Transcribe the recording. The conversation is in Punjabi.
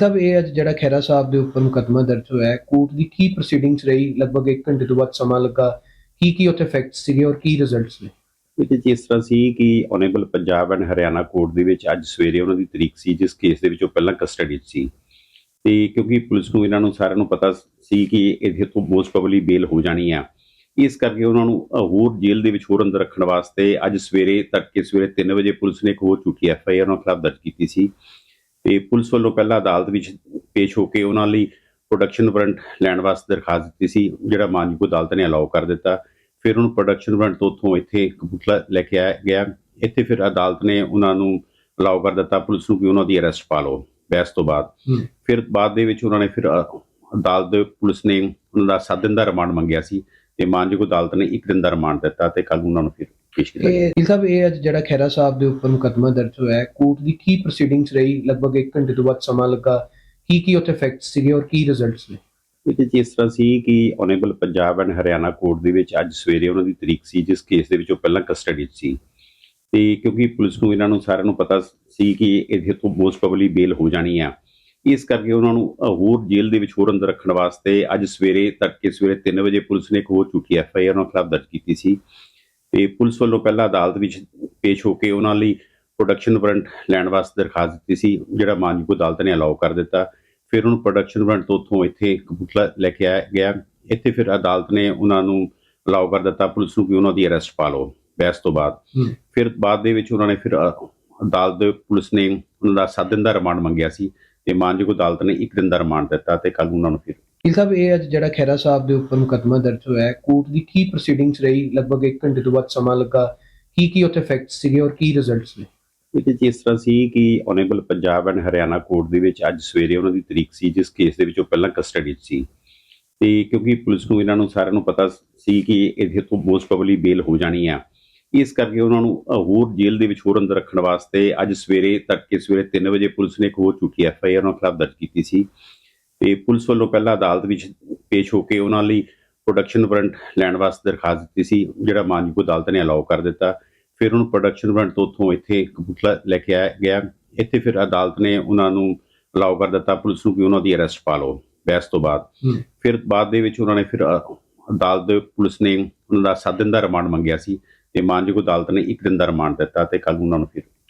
ਸਾਹਿਬ, ਇਹ ਅੱਜ ਜਿਹੜਾ ਖੈਰਾ ਸਾਹਿਬ ਦੇ ਉੱਪਰ ਮੁਕੱਦਮਾ ਦਰਜ ਹੋਇਆ ਹੈ ਕੋਰਟ ਦੀ ਕੀ ਪ੍ਰੋਸੀਡਿੰਗਸ ਰਹੀ? ਲਗਭਗ 1 ਘੰਟੇ ਤੋਂ ਬਾਅਦ ਸਮਾਂ ਲੱਗਾ। ਕੀ ਕੀ ਉੱਥੇ ਫੈਕਟਸ ਸੀਗੇ ਔਰ ਕੀ ਰਿਜ਼ਲਟਸ ਨੇ? ਇਹਦੇ 'ਚ ਇਸ ਤਰ੍ਹਾਂ ਸੀ ਕਿ honourable Punjab and Haryana court ਦੇ ਵਿੱਚ ਅੱਜ ਸਵੇਰੇ ਉਹਨਾਂ ਦੀ ਤਰੀਕ ਸੀ, ਜਿਸ ਕੇਸ ਦੇ ਵਿੱਚ ਉਹ ਪਹਿਲਾਂ ਕਸਟਡੀ 'ਚ ਸੀ। ਤੇ ਕਿਉਂਕਿ ਪੁਲਿਸ ਨੂੰ ਇਹਨਾਂ ਨੂੰ ਸਾਰਿਆਂ ਨੂੰ ਪਤਾ ਸੀ ਕਿ ਇਹਦੇ ਤੋਂ ਮੋਸਟ ਪ੍ਰੋਬਬਲੀ ਬੇਲ ਹੋ ਜਾਣੀ ਆ। ਇਸ ਕਰਕੇ ਉਹਨਾਂ ਨੂੰ ਹੋਰ ਜੇਲ੍ਹ ਦੇ ਵਿੱਚ ਹੋਰ ਅੰਦਰ ਰੱਖਣ ਵਾਸਤੇ ਅੱਜ ਸਵੇਰੇ ਤੱਕ ਤੜਕੇ ਸਵੇਰੇ 3 ਵਜੇ ਪੁਲਿਸ ਨੇ ਇੱਕ ਹੋਰ ਝੂਠੀ ਐਫ ਆਈ ਆਰ ਉਹਨਾਂ ਖਿਲਾਫ ਦਰਜ ਕੀਤੀ ਸੀ। ਤੇ ਪੁਲਿਸ ਵੱਲੋਂ ਪਹਿਲਾਂ ਅਦਾਲਤ ਵਿੱਚ ਪੇਸ਼ ਹੋ ਕੇ ਉਹਨਾਂ ਲਈ ਪ੍ਰੋਡਕਸ਼ਨ ਵਾਰੰਟ ਲੈਣ ਵਾਸਤੇ ਦਰਖਾਸਤ ਦਿੱਤੀ ਸੀ ਜਿਹੜਾ ਮਾਨਯੋਗ ਅਦਾਲਤ ਨੇ ਅਲਾਉ ਕਰ ਦਿੱਤਾ। ਫਿਰ ਉਹਨੂੰ ਪ੍ਰੋਡਕਸ਼ਨ ਵਾਰੰਟ ਤੋਂ ਉੱਥੋਂ ਇੱਥੇ ਕਪੂਰਥਲਾ ਲੈ ਕੇ ਆਇਆ ਗਿਆ। ਇੱਥੇ ਫਿਰ ਅਦਾਲਤ ਨੇ ਉਹਨਾਂ ਨੂੰ ਅਲਾਉ ਕਰ ਦਿੱਤਾ ਪੁਲਿਸ ਨੂੰ ਕਿ ਉਹਨਾਂ ਦੀ ਅਰੈਸਟ ਪਾ ਲਓ ਬਹਿਸ ਤੋਂ ਬਾਅਦ। ਫਿਰ ਬਾਅਦ ਦੇ ਵਿੱਚ ਉਹਨਾਂ ਨੇ ਫਿਰ ਅਦਾਲਤ ਦੇ ਪੁਲਿਸ ਨੇ ਉਹਨਾਂ ਦਾ 7 ਦਿਨ ਦਾ ਰਿਮਾਂਡ ਮੰਗਿਆ ਸੀ ਤੇ ਮਾਨਯੋਗ ਅਦਾਲਤ ਨੇ 1 ਦਿਨ ਦਾ ਰਿਮਾਂਡ ਦਿੱਤਾ ਤੇ ਕੱਲ ਉਹਨਾਂ ਨੂੰ ਫਿਰ ਪੇਸ਼ ਕੀਤਾ ਇਹ ਸਾਹਿਬ ਇਹ ਅੱਜ ਜਿਹੜਾ ਖੈਰਾ ਸਾਹਿਬ ਦੇ ਉੱਪਰ ਮੁਕੱਦਮਾ ਦਰਜ ਹੋਇਆ ਹੈ ਕੋਰਟ ਦੀ ਕੀ ਪ੍ਰੋਸੀਡਿੰਗਸ ਰਹੀ ਲਗਭਗ 1 ਘੰਟੇ ਤੋਂ ਬਾਅਦ ਸਮਾਂ ਲੱਗਾ ਕੀ ਕੀ ਉੱਥੇ ਫੈਕਟਸ ਸੀਗੇ ਔਰ ਕੀ ਰਿਜ਼ਲਟਸ ਨੇ? ਇਹਦੇ 'ਚ ਇਸ ਤਰ੍ਹਾਂ ਸੀ ਕਿ honourable Punjab and Haryana court ਦੇ ਵਿੱਚ ਅੱਜ ਸਵੇਰੇ ਉਹਨਾਂ ਦੀ ਤਰੀਕ ਸੀ ਜਿਸ ਕੇਸ ਦੇ ਵਿੱਚ ਉਹ ਪਹਿਲਾਂ ਕਸਟਡੀ 'ਚ ਸੀ। ਤੇ ਕਿਉਂਕਿ ਪੁਲਿਸ ਨੂੰ ਇਹਨਾਂ ਨੂੰ ਸਾਰਿਆਂ ਨੂੰ ਪਤਾ ਸੀ ਕਿ ਇਹਦੇ ਤੋਂ ਮੋਸਟ ਪ੍ਰੋਬਬਲੀ ਬੇਲ ਹੋ ਜਾਣੀ ਆ। ਇਸ ਕਰਕੇ ਉਹਨਾਂ ਨੂੰ ਹੋਰ ਜੇਲ੍ਹ ਦੇ ਵਿੱਚ ਹੋਰ ਅੰਦਰ ਰੱਖਣ ਵਾਸਤੇ ਅੱਜ ਸਵੇਰੇ ਤੜਕੇ ਸਵੇਰੇ 3 ਵਜੇ ਪੁਲਿਸ ਨੇ ਇੱਕ ਹੋਰ ਝੂਠੀ ਐਫ ਆਈ ਆਰ ਉਹਨਾਂ ਖਿਲਾਫ ਦਰਜ ਕੀਤੀ ਸੀ। ਤੇ ਪੁਲਿਸ ਵੱਲੋਂ ਪਹਿਲਾਂ ਅਦਾਲਤ ਵਿੱਚ ਪੇਸ਼ ਹੋ ਕੇ ਉਹਨਾਂ ਲਈ ਪ੍ਰੋਡਕਸ਼ਨ ਵਾਰੰਟ ਲੈਣ ਵਾਸਤੇ ਦਰਖਾਸਤ ਦਿੱਤੀ ਸੀ ਜਿਹੜਾ ਮਾਨਯੋਗ ਅਦਾਲਤ ਨੇ ਅਲਾਉ ਕਰ ਦਿੱਤਾ। ਫਿਰ ਉਹਨੂੰ ਪ੍ਰੋਡਕਸ਼ਨ ਵਾਰੰਟ ਤੋਂ ਉੱਥੋਂ ਇੱਥੇ ਕਪੂਰਥਲਾ ਲੈ ਕੇ ਆਇਆ ਗਿਆ। ਇੱਥੇ ਫਿਰ ਅਦਾਲਤ ਨੇ ਉਹਨਾਂ ਨੂੰ ਅਲਾਉ ਕਰ ਦਿੱਤਾ ਪੁਲਿਸ ਨੂੰ ਕਿ ਉਹਨਾਂ ਦੀ ਅਰੈਸਟ ਪਾ ਲਓ ਬਹਿਸ ਤੋਂ ਬਾਅਦ। ਫਿਰ ਬਾਅਦ ਦੇ ਵਿੱਚ ਉਹਨਾਂ ਨੇ ਫਿਰ ਅਦਾਲਤ ਦੇ ਪੁਲਿਸ ਨੇ ਉਹਨਾਂ ਦਾ 7 ਦਿਨ ਦਾ ਰਿਮਾਂਡ ਮੰਗਿਆ ਸੀ ਤੇ ਮਾਨਯੋਗ ਅਦਾਲਤ ਨੇ 1 ਦਿਨ ਦਾ ਰਿਮਾਂਡ ਦਿੱਤਾ ਤੇ ਕੱਲ ਉਹਨਾਂ ਨੂੰ ਫਿਰ ਗਿਲ ਸਾਹਿਬ, ਇਹ ਅੱਜ ਜਿਹੜਾ ਖੈਰਾ ਸਾਹਿਬ ਦੇ ਉੱਪਰ ਮੁਕੱਦਮਾ ਦਰਜ ਹੋਇਆ ਹੈ, ਕੋਰਟ ਦੀ ਕੀ ਪ੍ਰੋਸੀਡਿੰਗਸ ਰਹੀ? ਲਗਭਗ 1 ਘੰਟੇ ਤੋਂ ਬਾਅਦ ਸਮਾਂ ਲੱਗਾ। ਕੀ ਕੀ ਉੱਥੇ ਫੈਕਟਸ ਸੀਗੇ ਔਰ ਕੀ ਰਿਜ਼ਲਟਸ ਨੇ? ਇਹਦੇ 'ਚ ਇਸ ਤਰ੍ਹਾਂ ਸੀ ਕਿ honourable Punjab and Haryana court ਦੇ ਵਿੱਚ ਅੱਜ ਸਵੇਰੇ ਉਹਨਾਂ ਦੀ ਤਰੀਕ ਸੀ, ਜਿਸ ਕੇਸ ਦੇ ਵਿੱਚ ਉਹ ਪਹਿਲਾਂ ਕਸਟਡੀ 'ਚ ਸੀ। ਤੇ ਕਿਉਂਕਿ ਪੁਲਿਸ ਨੂੰ ਇਹਨਾਂ ਨੂੰ ਸਾਰਿਆਂ ਨੂੰ ਪਤਾ ਸੀ ਕਿ ਇਹਦੇ ਤੋਂ ਮੋਸਟ ਪ੍ਰੋਬਬਲੀ ਬੇਲ ਹੋ ਜਾਣੀ ਆ। ਇਸ ਕਰਕੇ ਉਹਨਾਂ ਨੂੰ ਹੋਰ ਜੇਲ੍ਹ ਦੇ ਵਿੱਚ ਹੋਰ ਅੰਦਰ ਰੱਖਣ ਵਾਸਤੇ ਅੱਜ ਸਵੇਰੇ ਤੱਕ ਕੇ ਸਵੇਰੇ 3 ਵਜੇ ਪੁਲਿਸ ਨੇ ਇੱਕ ਹੋਰ ਝੂਠੀ ਐਫ ਆਈ ਆਰ ਉਹਨਾਂ ਖਿਲਾਫ ਦਰਜ ਕੀਤੀ ਸੀ। ਤੇ ਪੁਲਿਸ ਵੱਲੋਂ ਪਹਿਲਾਂ ਅਦਾਲਤ ਵਿੱਚ ਪੇਸ਼ ਹੋ ਕੇ ਉਹਨਾਂ ਲਈ ਪ੍ਰੋਡਕਸ਼ਨ ਵਾਰੰਟ ਲੈਣ ਵਾਸਤੇ ਦਰਖਾਸਤ ਦਿੱਤੀ ਸੀ ਜਿਹੜਾ ਮਾਨਯੋਗ ਅਦਾਲਤ ਨੇ ਅਲਾਉ ਕਰ ਦਿੱਤਾ। ਫਿਰ ਉਹਨੂੰ ਪ੍ਰੋਡਕਸ਼ਨ ਵਾਰੰਟ ਤੋਂ ਉੱਥੋਂ ਇੱਥੇ ਕਪੂਰਥਲਾ ਲੈ ਕੇ ਆਇਆ ਗਿਆ। ਇੱਥੇ ਫਿਰ ਅਦਾਲਤ ਨੇ ਉਹਨਾਂ ਨੂੰ ਅਲਾਉ ਕਰ ਦਿੱਤਾ ਪੁਲਿਸ ਨੂੰ ਕਿ ਉਹਨਾਂ ਦੀ ਅਰੈਸਟ ਪਾ ਲਓ ਬਹਿਸ ਤੋਂ ਬਾਅਦ। ਫਿਰ ਬਾਅਦ ਦੇ ਵਿੱਚ ਉਹਨਾਂ ਨੇ ਫਿਰ ਅਦਾਲਤ ਦੇ ਪੁਲਿਸ ਨੇ ਉਹਨਾਂ ਦਾ 7 ਦਿਨ ਦਾ ਰਿਮਾਂਡ ਮੰਗਿਆ ਸੀ ਤੇ ਮਾਨਯੋਗ ਅਦਾਲਤ ਨੇ 1 ਦਿਨ ਦਾ ਰਿਮਾਂਡ ਦਿੱਤਾ ਤੇ ਕੱਲ ਉਹਨਾਂ ਨੂੰ ਫਿਰ